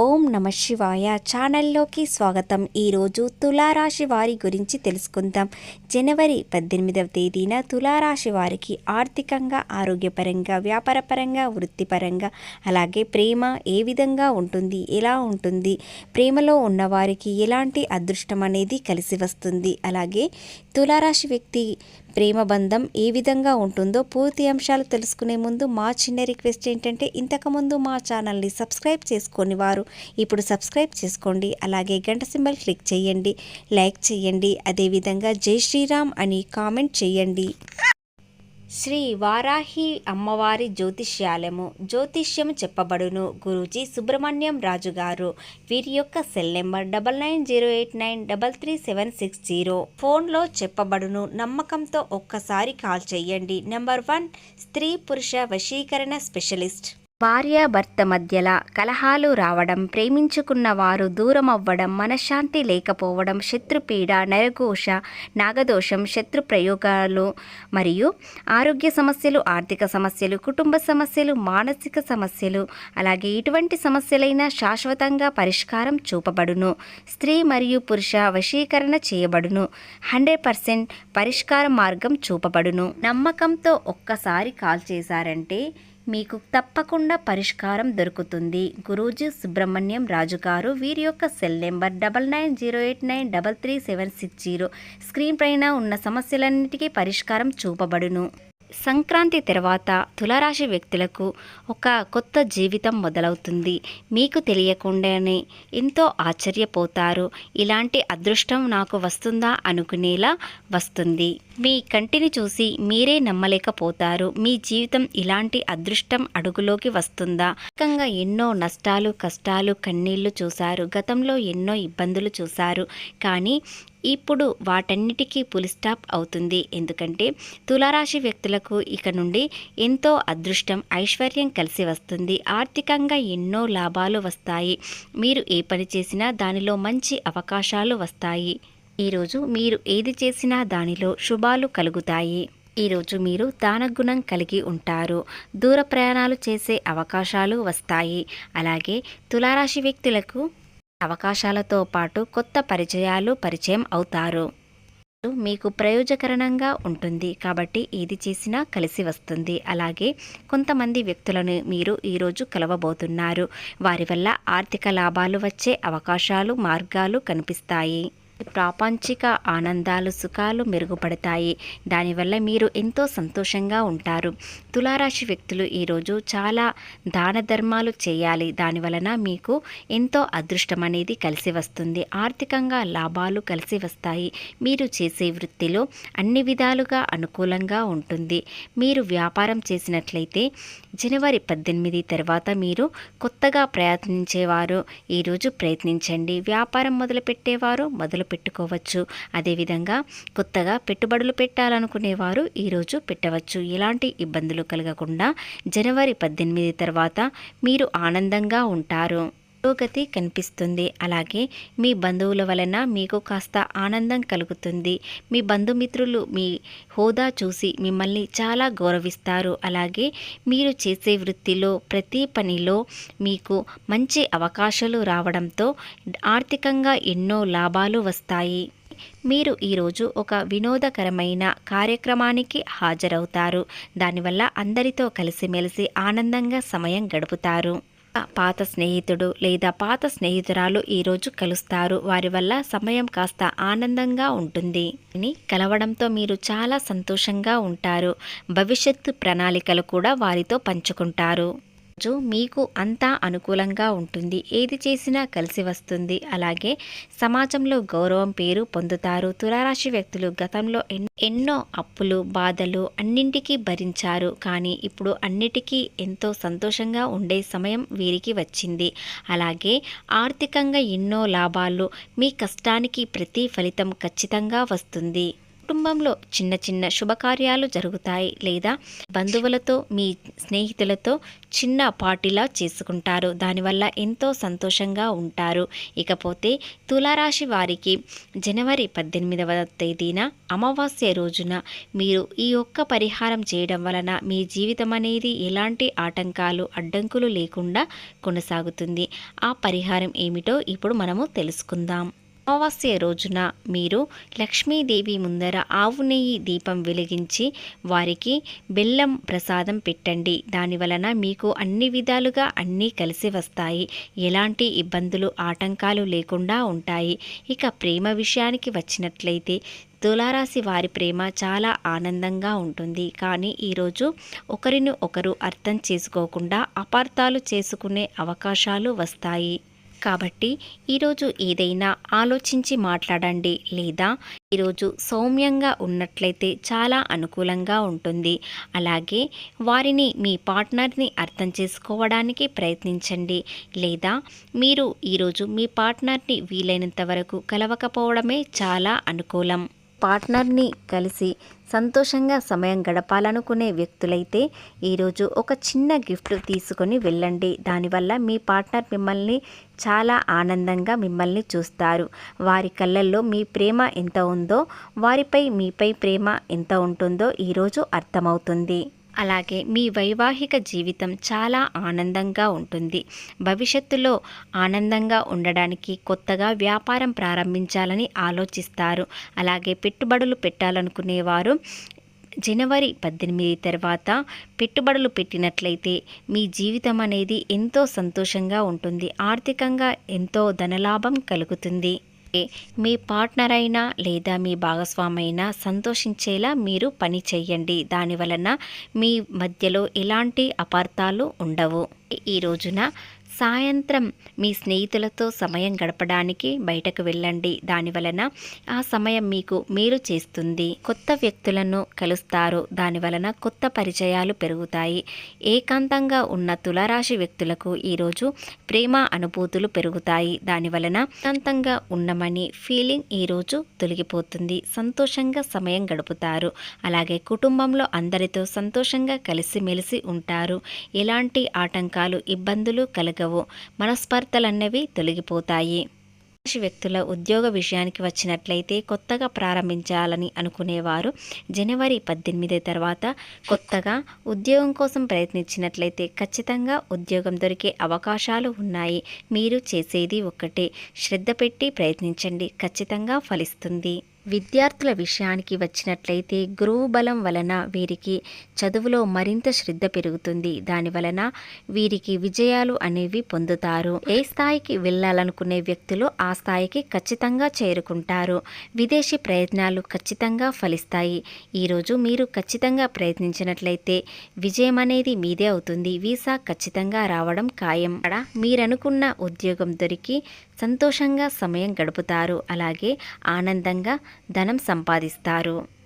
ఓం నమ శివాయ ఛానల్లోకి స్వాగతం. ఈరోజు తులారాశి వారి గురించి తెలుసుకుందాం. జనవరి పద్దెనిమిదవ తేదీన తులారాశి వారికి ఆర్థికంగా ఆరోగ్యపరంగా వ్యాపారపరంగా వృత్తిపరంగా అలాగే ప్రేమ ఏ విధంగా ఉంటుంది ఎలా ఉంటుంది ప్రేమలో ఉన్నవారికి ఎలాంటి అదృష్టం అనేది కలిసి వస్తుంది. అలాగే తులారాశి వ్యక్తి ప్రేమ బంధం ఏ విధంగా ఉంటుందో పూర్తి అంశాలు తెలుసుకునే ముందు మా చిన్న రిక్వెస్ట్ ఏంటంటే ఇంతకుముందు మా ఛానల్ని సబ్స్క్రైబ్ చేసుకొని వారు. ఇప్పుడు సబ్స్క్రైబ్ చేసుకోండి అలాగే గంట సింబల్ క్లిక్ చేయండి లైక్ చేయండి అదేవిధంగా జై శ్రీరామ్ అని కామెంట్ చేయండి. శ్రీ వారాహి అమ్మవారి జ్యోతిష్యాలము జ్యోతిష్యము చెప్పబడును. గురూజీ సుబ్రహ్మణ్యం రాజు గారు. వీరి యొక్క cell number double nine zero eight nine double three seven six zero. ఫోన్లో చెప్పబడును. నమ్మకంతో ఒక్కసారి కాల్ చేయండి. నెంబర్ వన్ స్త్రీ పురుష వశీకరణ స్పెషలిస్ట్. భార్యాభర్త మధ్యల కలహాలు రావడం ప్రేమించుకున్న వారు దూరం అవ్వడం మనశ్శాంతి లేకపోవడం శత్రుపీడ నరఘోష నాగదోషం శత్రు ప్రయోగాలు మరియు ఆరోగ్య సమస్యలు ఆర్థిక సమస్యలు కుటుంబ సమస్యలు మానసిక సమస్యలు అలాగే ఇటువంటి సమస్యలైన శాశ్వతంగా పరిష్కారం చూపబడును. స్త్రీ మరియు పురుష వశీకరణ చేయబడును. హండ్రెడ్ పర్సెంట్ పరిష్కార మార్గం చూపబడును. నమ్మకంతో ఒక్కసారి కాల్ చేశారంటే మీకు తప్పకుండా పరిష్కారం దొరుకుతుంది. గురూజీ సుబ్రహ్మణ్యం రాజు గారు వీరి యొక్క cell number double nine zero eight nine double three seven six zero. Screen పైన ఉన్న సమస్యలన్నిటికీ పరిష్కారం చూపబడును. సంక్రాంతి తర్వాత తులరాశి వ్యక్తులకు ఒక కొత్త జీవితం మొదలవుతుంది. మీకు తెలియకుండానే ఎంతో ఆశ్చర్యపోతారు. ఇలాంటి అదృష్టం నాకు వస్తుందా అనుకునేలా వస్తుంది. మీ కంటిని చూసి మీరే నమ్మలేకపోతారు. మీ జీవితం ఇలాంటి అదృష్టం అడుగులోకి వస్తుందా? ముఖ్యంగా ఎన్నో నష్టాలు కష్టాలు కన్నీళ్ళు చూశారు. గతంలో ఎన్నో ఇబ్బందులు చూశారు. కానీ ఇప్పుడు వాటన్నిటికీ ఫుల్ స్టాప్ అవుతుంది. ఎందుకంటే తులారాశి వ్యక్తులకు ఇక నుండి ఎంతో అదృష్టం ఐశ్వర్యం కలిసి వస్తుంది. ఆర్థికంగా ఎన్నో లాభాలు వస్తాయి. మీరు ఏ పని చేసినా దానిలో మంచి అవకాశాలు వస్తాయి. ఈరోజు మీరు ఏది చేసినా దానిలో శుభాలు కలుగుతాయి. ఈరోజు మీరు దానగుణం కలిగి ఉంటారు. దూర ప్రయాణాలు చేసే అవకాశాలు వస్తాయి. అలాగే తులారాశి వ్యక్తులకు అవకాశాలతో పాటు కొత్త పరిచయాలు పరిచయం అవుతారు. మీకు ప్రయోజకరంగా ఉంటుంది. కాబట్టి ఏది చేసినా కలిసి వస్తుంది. అలాగే కొంతమంది వ్యక్తులను మీరు ఈరోజు కలవబోతున్నారు. వారి వల్ల ఆర్థిక లాభాలు వచ్చే అవకాశాలు మార్గాలు కనిపిస్తాయి. ప్రాపంచిక ఆనందాలు సుఖాలు మెరుగుపడతాయి. దానివల్ల మీరు ఎంతో సంతోషంగా ఉంటారు. తులారాశి వ్యక్తులు ఈరోజు చాలా దాన ధర్మాలు చేయాలి. దానివలన మీకు ఎంతో అదృష్టం అనేది కలిసి వస్తుంది. ఆర్థికంగా లాభాలు కలిసి వస్తాయి. మీరు చేసే వృత్తిలో అన్ని విధాలుగా అనుకూలంగా ఉంటుంది. మీరు వ్యాపారం చేసినట్లయితే జనవరి పద్దెనిమిది తర్వాత మీరు కొత్తగా ప్రయత్నించేవారు. ఈరోజు ప్రయత్నించండి. వ్యాపారం మొదలుపెట్టేవారు మొదలు పెట్టుకోవచ్చు. అదేవిధంగా కొత్తగా పెట్టుబడులు పెట్టాలనుకునేవారు ఈరోజు పెట్టవచ్చు. ఎలాంటి ఇబ్బందులు కలగకుండా జనవరి పద్దెనిమిది తర్వాత మీరు ఆనందంగా ఉంటారు. పురోగతి కనిపిస్తుంది. అలాగే మీ బంధువుల వలన మీకు కాస్త ఆనందం కలుగుతుంది. మీ బంధుమిత్రులు మీ హోదా చూసి మిమ్మల్ని చాలా గౌరవిస్తారు. అలాగే మీరు చేసే వృత్తిలో ప్రతి పనిలో మీకు మంచి అవకాశాలు రావడంతో ఆర్థికంగా ఎన్నో లాభాలు వస్తాయి. మీరు ఈరోజు ఒక వినోదకరమైన కార్యక్రమానికి హాజరవుతారు. దానివల్ల అందరితో కలిసిమెలిసి ఆనందంగా సమయం గడుపుతారు. పాత స్నేహితుడు లేదా పాత స్నేహితురాలు ఈరోజు కలుస్తారు. వారి వల్ల సమయం కాస్త ఆనందంగా ఉంటుంది. కలవడంతో మీరు చాలా సంతోషంగా ఉంటారు. భవిష్యత్తు ప్రణాళికలు కూడా వారితో పంచుకుంటారు. రోజు మీకు అంతా అనుకూలంగా ఉంటుంది. ఏది చేసినా కలిసి వస్తుంది. అలాగే సమాజంలో గౌరవం పేరు పొందుతారు. తులారాశి వ్యక్తులు గతంలో ఎన్నో అప్పులు బాధలు అన్నింటికీ భరించారు. కానీ ఇప్పుడు అన్నిటికీ ఎంతో సంతోషంగా ఉండే సమయం వీరికి వచ్చింది. అలాగే ఆర్థికంగా ఎన్నో లాభాలు మీ కష్టానికి ప్రతి ఫలితం ఖచ్చితంగా వస్తుంది. కుటుంబంలో చిన్న చిన్న శుభకార్యాలు జరుగుతాయి లేదా బంధువులతో మీ స్నేహితులతో చిన్న పార్టీలా చేసుకుంటారు. దానివల్ల ఎంతో సంతోషంగా ఉంటారు. ఇకపోతే తులారాశి వారికి జనవరి పద్దెనిమిదవ తేదీన అమావాస్య రోజున మీరు ఈ ఒక్క పరిహారం చేయడం వలన మీ జీవితం అనేది ఎలాంటి ఆటంకాలు అడ్డంకులు లేకుండా కొనసాగుతుంది. ఆ పరిహారం ఏమిటో ఇప్పుడు మనము తెలుసుకుందాం. అమావాస్య రోజున మీరు లక్ష్మీదేవి ముందర ఆవు నెయ్యి దీపం వెలిగించి వారికి బెల్లం ప్రసాదం పెట్టండి. దాని వలన మీకు అన్ని విధాలుగా అన్నీ కలిసి వస్తాయి. ఎలాంటి ఇబ్బందులు ఆటంకాలు లేకుండా ఉంటాయి. ఇక ప్రేమ విషయానికి వచ్చినట్లయితే తులారాశి వారి ప్రేమ చాలా ఆనందంగా ఉంటుంది. కానీ ఈరోజు ఒకరిని ఒకరు అర్థం చేసుకోకుండా అపార్థాలు చేసుకునే అవకాశాలు వస్తాయి. కాబట్టి ఈరోజు ఏదైనా ఆలోచించి మాట్లాడండి లేదా ఈరోజు సౌమ్యంగా ఉన్నట్లయితే చాలా అనుకూలంగా ఉంటుంది. అలాగే వారిని మీ పార్ట్నర్ని అర్థం చేసుకోవడానికి ప్రయత్నించండి లేదా మీరు ఈరోజు మీ పార్ట్నర్ని వీలైనంత వరకు కలవకపోవడమే చాలా అనుకూలం. పార్ట్నర్ని కలిసి సంతోషంగా సమయం గడపాలనుకునే వ్యక్తులైతే ఈరోజు ఒక చిన్న గిఫ్ట్ తీసుకొని వెళ్ళండి. దానివల్ల మీ పార్ట్నర్ మిమ్మల్ని చాలా ఆనందంగా మిమ్మల్ని చూస్తారు. వారి కళ్ళల్లో మీ ప్రేమ ఎంత ఉందో వారిపై మీపై ప్రేమ ఎంత ఉంటుందో ఈరోజు అర్థమవుతుంది. అలాగే మీ వైవాహిక జీవితం చాలా ఆనందంగా ఉంటుంది. భవిష్యత్తులో ఆనందంగా ఉండడానికి కొత్తగా వ్యాపారం ప్రారంభించాలని ఆలోచిస్తారు. అలాగే పెట్టుబడులు పెట్టాలనుకునేవారు జనవరి పద్దెనిమిది తర్వాత పెట్టుబడులు పెట్టినట్లయితే మీ జీవితం అనేది ఎంతో సంతోషంగా ఉంటుంది. ఆర్థికంగా ఎంతో ధనలాభం కలుగుతుంది. మీ పార్ట్నర్ అయినా లేదా మీ భాగస్వామి అయినా సంతోషించేలా మీరు పని చేయండి దాని వలన మీ మధ్యలో ఎలాంటి అపార్థాలు ఉండవు. ఈ రోజున సాయంత్రం మీ స్నేహితులతో సమయం గడపడానికి బయటకు వెళ్ళండి. దాని వలన ఆ సమయం మీకు మేలు చేస్తుంది. కొత్త వ్యక్తులను కలుస్తారు. దాని వలన కొత్త పరిచయాలు పెరుగుతాయి. ఏకాంతంగా ఉన్న తులారాశి వ్యక్తులకు ఈరోజు ప్రేమ అనుభూతులు పెరుగుతాయి. దాని వలన ఏకాంతంగా ఉన్నమని ఫీలింగ్ ఈరోజు తొలగిపోతుంది. సంతోషంగా సమయం గడుపుతారు. అలాగే కుటుంబంలో అందరితో సంతోషంగా కలిసిమెలిసి ఉంటారు. ఎలాంటి ఆటంకాలు ఇబ్బందులు కలగవు. మనస్పర్ధలన్నవి తొలగిపోతాయి. రాశి వ్యక్తుల ఉద్యోగ విషయానికి వచ్చినట్లయితే కొత్తగా ప్రారంభించాలని అనుకునేవారు. జనవరి పద్దెనిమిది తర్వాత కొత్తగా ఉద్యోగం కోసం ప్రయత్నించినట్లయితే ఖచ్చితంగా ఉద్యోగం దొరికే అవకాశాలు ఉన్నాయి. మీరు చేసేది ఒక్కటే. శ్రద్ధ పెట్టి ప్రయత్నించండి. ఖచ్చితంగా ఫలిస్తుంది. విద్యార్థుల విషయానికి వచ్చినట్లయితే గురువు బలం వలన వీరికి చదువులో మరింత శ్రద్ధ పెరుగుతుంది. దాని వలన వీరికి విజయాలు అనేవి పొందుతారు. ఏ స్థాయికి వెళ్ళాలనుకునే వ్యక్తులు ఆ స్థాయికి ఖచ్చితంగా చేరుకుంటారు. విదేశీ ప్రయత్నాలు ఖచ్చితంగా ఫలిస్తాయి. ఈరోజు మీరు ఖచ్చితంగా ప్రయత్నించినట్లయితే విజయం అనేది మీదే అవుతుంది. వీసా ఖచ్చితంగా రావడం ఖాయం. అక్కడ మీరనుకున్న ఉద్యోగం దొరికి సంతోషంగా సమయం గడుపుతారు. అలాగే ఆనందంగా ధనం సంపాదిస్తారు.